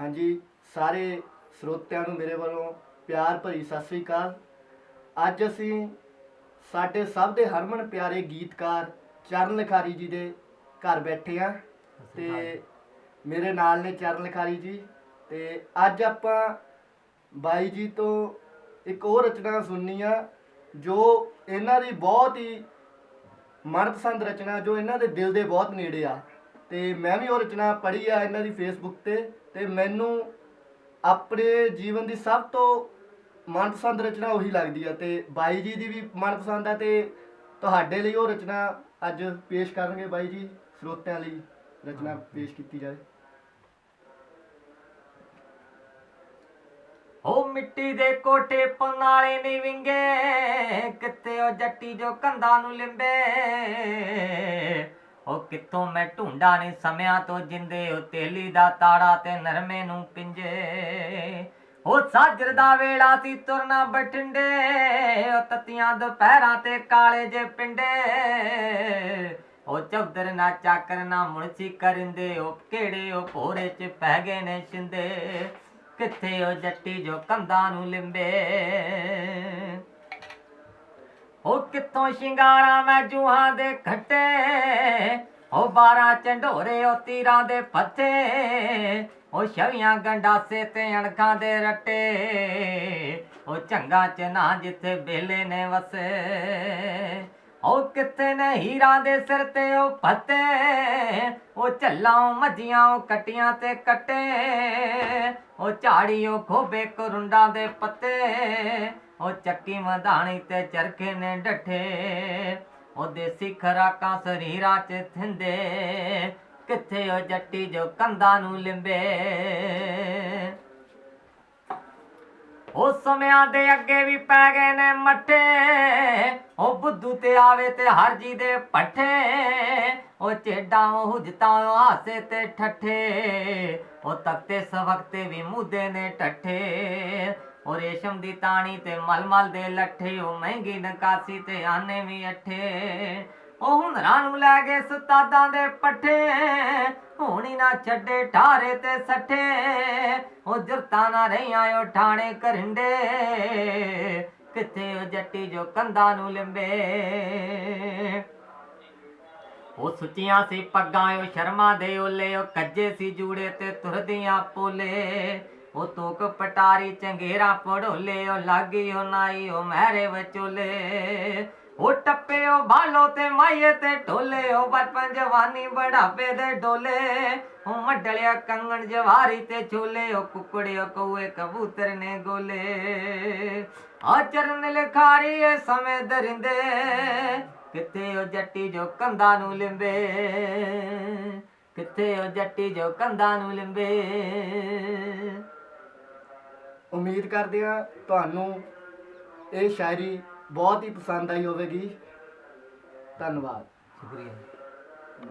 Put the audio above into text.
ਹਾਂਜੀ, ਸਾਰੇ ਸਰੋਤਿਆਂ ਨੂੰ ਮੇਰੇ ਵੱਲੋਂ ਪਿਆਰ ਭਰੀ ਸਤਿ ਸ੍ਰੀ ਅਕਾਲ। ਅੱਜ ਅਸੀਂ ਸਾਡੇ ਸਭ ਦੇ ਹਰਮਨ ਪਿਆਰੇ ਗੀਤਕਾਰ ਚਰਨ ਲਿਖਾਰੀ ਜੀ ਦੇ ਘਰ ਬੈਠੇ ਆ ਤੇ ਮੇਰੇ ਨਾਲ ਨੇ ਚਰਨ ਲਿਖਾਰੀ ਜੀ ਤੇ ਅੱਜ ਆਪਾਂ ਬਾਈ ਜੀ ਤੋਂ ਇੱਕ ਹੋਰ ਰਚਨਾ ਸੁਣਨੀ ਆ, ਜੋ ਇਹਨਾਂ ਦੀ ਬਹੁਤ ਹੀ ਮਨਪਸੰਦ ਰਚਨਾ, ਜੋ ਇਹਨਾਂ ਦੇ ਦਿਲ ਦੇ ਬਹੁਤ ਨੇੜੇ ਆ। ਤੇ ਮੈਂ ਵੀ ਉਹ ਰਚਨਾ ਪੜ੍ਹੀ ਆ ਇਹਨਾਂ ਦੀ ਫੇਸਬੁੱਕ ਤੇ ਤੇ ਮੈਨੂੰ ਆਪਣੇ ਜੀਵਨ ਦੀ ਸਭ ਤੋਂ ਮਨਪਸੰਦ ਰਚਨਾ ਉਹੀ ਲੱਗਦੀ ਆ ਤੇ ਬਾਈ ਜੀ ਦੀ ਵੀ ਮਨਪਸੰਦ ਆ ਤੇ ਤੁਹਾਡੇ ਲਈ ਉਹ ਰਚਨਾ ਅੱਜ ਪੇਸ਼ ਕਰਨਗੇ ਬਾਈ ਜੀ ਸਰੋਤਿਆਂ ਲਈ ਰਚਨਾ ਪੇਸ਼ ਕੀਤੀ ਜਾਵੇ। ਉਹ ਮਿੱਟੀ ਦੇ ਕੋਠੇ ਪਨਾਲੇ ਨਹੀਂ ਵਿੰਗੇ ਕਿਤੇ ਉਹ ਜੱਟੀ ਜੋ ਕੰਧਾਂ ਨੂੰ ਲਿੰਬੇ। ਉਹ ਕਿੱਥੋਂ ਮੈਂ ਢੂੰਡਾ ਨਹੀਂ ਸਮਿਆਂ ਤੋਂ ਜਿੰਦੇ ਉਹ ਤੇਲੀ ਦਾ ਤਾੜਾ ਤੇ ਨਰਮੇ ਨੂੰ ਪਿੰਜੇ। ਉਹ ਸਾਜਰ ਦਾ ਵੇਲਾ ਸੀ ਤੁਰਨਾ ਬਠਿੰਡੇ, ਉਹ ਤਤੀਆਂ ਦੁਪਹਿਰਾਂ ਤੇ ਕਾਲੇ ਜੇ ਪਿੰਡੇ। ਉਹ ਚੌਧਰ ਨਾ ਚਾਕਰ ਨਾ ਮੁਨਸੀ ਕਰਿੰਦੇ, ਉਹ ਕਿਹੜੇ ਉਹ ਭੋਰੇ ਚ ਪੈ ਗਏ ਨੇ ਛਿੰਦੇ ਕਿੱਥੇ ਉਹ ਜੱਟੀ ਜੋ ਕੰਧਾਂ ਨੂੰ ਲਿੰਬੇ। ਉਹ ਕਿੱਥੋਂ ਸ਼ਿੰਗਾਰਾਂ ਮੈਂ ਜੂਹਾਂ ਦੇ ਖੱਟੇ ਉਹ ਬਾਰਾਂ ਚੰਡੋਰੇ ਉਹ ਤੀਰਾਂ ਦੇ ਪੱਥੇ ਉਹ ਛਵੀਆਂ ਗੰਡਾਸੇ ਤੇ ਅਣਖਾਂ ਦੇ ਰੱਟੇ? ਉਹ ਚੰਗਾ ਚ ਨਾ ਜਿੱਥੇ ਬੇਲੇ ਨੇ ਵਸੇ? ਉਹ ਕਿੱਥੇ ਨੇ ਹੀਰਾਂ ਦੇ ਸਿਰ ਤੇ ਉਹ ਫੱਤੇ ਉਹ ਝੱਲਾਂ ਮੱਝੀਆਂ ਉਹ ਕਟੀਆਂ ਤੇ ਕੱਟੇ, ਉਹ ਝਾੜੀ ਉਹ ਖੋਬੇ ਕਰੁੰਡਾਂ ਦੇ ਪੱਤੇ, ਉਹ ਚੱਕੀ ਮਧਾਣੀ ਤੇ ਚਰਖੇ ਨੇ ਡੱਠੇ, ਉਹ ਦੇਸੀ ਖਰਾਕਾਂ ਸਰੀਰਾਂ 'ਚ ਥਿੰਦੇ, ਕਿੱਥੇ ਉਹ ਜੱਟੀ ਜੋ ਕੰਧਾਂ ਨੂੰ ਲਿੰਬੇ। ਉਹ ਸਮਿਆਂ ਦੇ ਅੱਗੇ ਵੀ ਪੈ ਗਏ ਨੇ ਮੱਠੇ। ਉਹ ਬੁੱਧੂ ਤੇ ਆਵੇ ਤੇ ਹਰ ਜੀ ਦੇ ਪੱਠੇ। ਉਹ ਚੇਡਾਂ, ਉਹ ਹੁਜਤਾਂ ਉਹ ਹਾਸੇ ਤੇ ਠੱਠੇ। ਉਹ ਤਖਤੇ ਸਵਖਤੇ ਵੀ ਮੁੱਦੇ ਨੇ ਠੱਠੇ। ਉਹ ਰੇਸ਼ਮ ਦੀ ਤਾਣੀ ਤੇ ਮਲਮਲ ਦੇ ਲੱਠੇ। ਉਹ ਮਹਿੰਗੀ ਨਕਾਸੀ ਤੇ ਆਨੇ ਵੀ ਅੱਠੇ। ਉਹ ਹੁਨਰਾਂ ਨੂੰ ਲੈ ਗਏ ਸਤਾਦਾਂ ਦੇ ਪੱਠੇ। ਹੋਣੀ ਨਾ ਛੱਡੇ ਠਾਰੇ ਤੇ ਸੱਠੇ। ਉਹ ਜਰਤਾਂ ਨਾ ਰਹੀਆਂ, ਉਹ ਠਾਣੇ ਕਰਿੰਡੇ। ਕਿੱਥੇ ਉਹ ਜੱਟੀ ਜੋ ਕੰਧਾਂ ਨੂੰ ਲਿੰਬੇ। ਉਹ ਸੁੱਚੀਆਂ ਸੀ ਪੱਗਾਂ ਓ ਸ਼ਰਮਾ ਦੇ ਓਲੇ। ਓ ਕੱਜੇ ਸੀ ਜੂੜੇ ਤੇ ਤੁਰਦੀਆਂ ਪੋਲੇ। ਉਹ ਤੋਕ ਪਟਾਰੀ ਚੰਗੇਰਾ ਪੜੋਲੇ। ਉਹ ਲਾਗੀ ਉਹ ਨਾਈ, ਉਹ ਮਹਿਰੇ ਵਿਚੋਲੇ। ਉਹ ਟੱਪੇ ਉਹ ਭਾਲੋ ਤੇ ਮਾਈਏ ਤੇ ਢੋਲੇ ਉਹ ਬਚਪਨ ਜਵਾਨੀ ਬੜਾਪੇ ਦੇ ਡੋਲੇ। ਉਹ ਮੱਡਲਿਆ ਕੰਗਣ ਜਵਾਰੀ ਤੇ ਝੋਲੇ, ਉਹ ਕੁਕੜਿਓ ਕਊਏ ਕਬੂਤਰ ਨੇ ਗੋਲੇ। ਆ ਚਰਨ ਲਿਖਾਰੀ ਏ ਸਮੇਂ ਦਰਿੰਦੇ, ਕਿੱਥੇ ਉਹ ਜੱਟੀ ਜੋ ਕੰਧਾਂ ਨੂੰ ਲਿੰਬੇ? ਕਿੱਥੇ ਉਹ ਜੱਟੀ ਜੋ ਕੰਧਾਂ ਨੂੰ ਲਿੰਬੇ? ਉਮੀਦ ਕਰਦੇ ਹਾਂ ਤੁਹਾਨੂੰ ਇਹ ਸ਼ਾਇਰੀ ਬਹੁਤ ਹੀ ਪਸੰਦ ਆਈ ਹੋਵੇਗੀ। ਧੰਨਵਾਦ। ਸ਼ੁਕਰੀਆ।